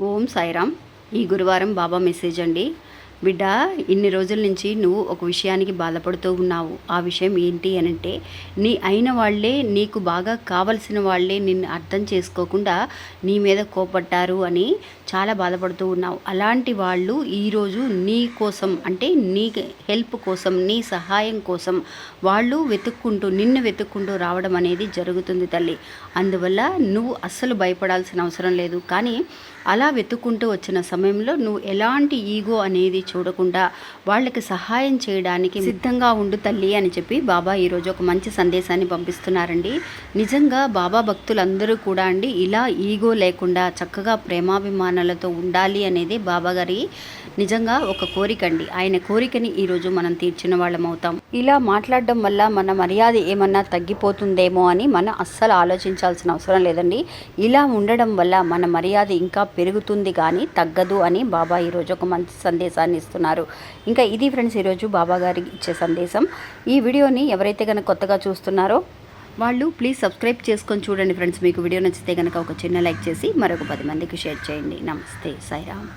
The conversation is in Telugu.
ఓం సాయిరామ్. ఈ గురువారం బాబా మెసేజ్ అండి. బిడ్డ ఇన్ని రోజుల నుంచి నువ్వు ఒక విషయానికి బాధపడుతూ ఉన్నావు. ఆ విషయం ఏంటి అని అంటే నీ అయిన వాళ్ళే నీకు బాగా కావలసిన వాళ్ళే నిన్ను అర్థం చేసుకోకుండా నీ మీద కోపడ్డారు అని చాలా బాధపడుతూ ఉన్నావు. అలాంటి వాళ్ళు ఈరోజు నీ కోసం అంటే నీ హెల్ప్ కోసం నీ సహాయం కోసం వాళ్ళు వెతుక్కుంటూ నిన్ను వెతుక్కుంటూ రావడం అనేది జరుగుతుంది తల్లి. అందువల్ల నువ్వు అస్సలు భయపడాల్సిన అవసరం లేదు. కానీ అలా వెతుక్కుంటూ వచ్చిన సమయంలో నువ్వు ఎలాంటి ఈగో అనేది చూడకుండా వాళ్ళకి సహాయం చేయడానికి సిద్ధంగా ఉండు తల్లి అని చెప్పి బాబా ఈరోజు ఒక మంచి సందేశాన్ని పంపిస్తున్నారండి. నిజంగా బాబా భక్తులందరూ కూడా అండి ఇలా ఈగో లేకుండా చక్కగా ప్రేమాభిమానాలతో ఉండాలి అనేది బాబా గారి నిజంగా ఒక కోరిక అండి. ఆయన కోరికని ఈరోజు మనం తీర్చిన వాళ్ళం అవుతాం. ఇలా మాట్లాడడం వల్ల మన మర్యాద ఏమన్నా తగ్గిపోతుందేమో అని మనం అస్సలు ఆలోచించాల్సిన అవసరం లేదండి. ఇలా ఉండడం వల్ల మన మర్యాద ఇంకా పెరుగుతుంది కానీ తగ్గదు అని బాబా ఈరోజు ఒక మంచి సందేశాన్ని ఇస్తున్నారు. ఇంకా ఇది ఫ్రెండ్స్ ఈరోజు బాబా గారికి ఇచ్చే సందేశం. ఈ వీడియోని ఎవరైతే కనుక కొత్తగా చూస్తున్నారో వాళ్ళు ప్లీజ్ సబ్స్క్రైబ్ చేసుకొని చూడండి ఫ్రెండ్స్. మీకు వీడియో నచ్చితే కనుక ఒక చిన్న లైక్ చేసి మరొక పది మందికి షేర్ చేయండి. నమస్తే సాయిరామ్.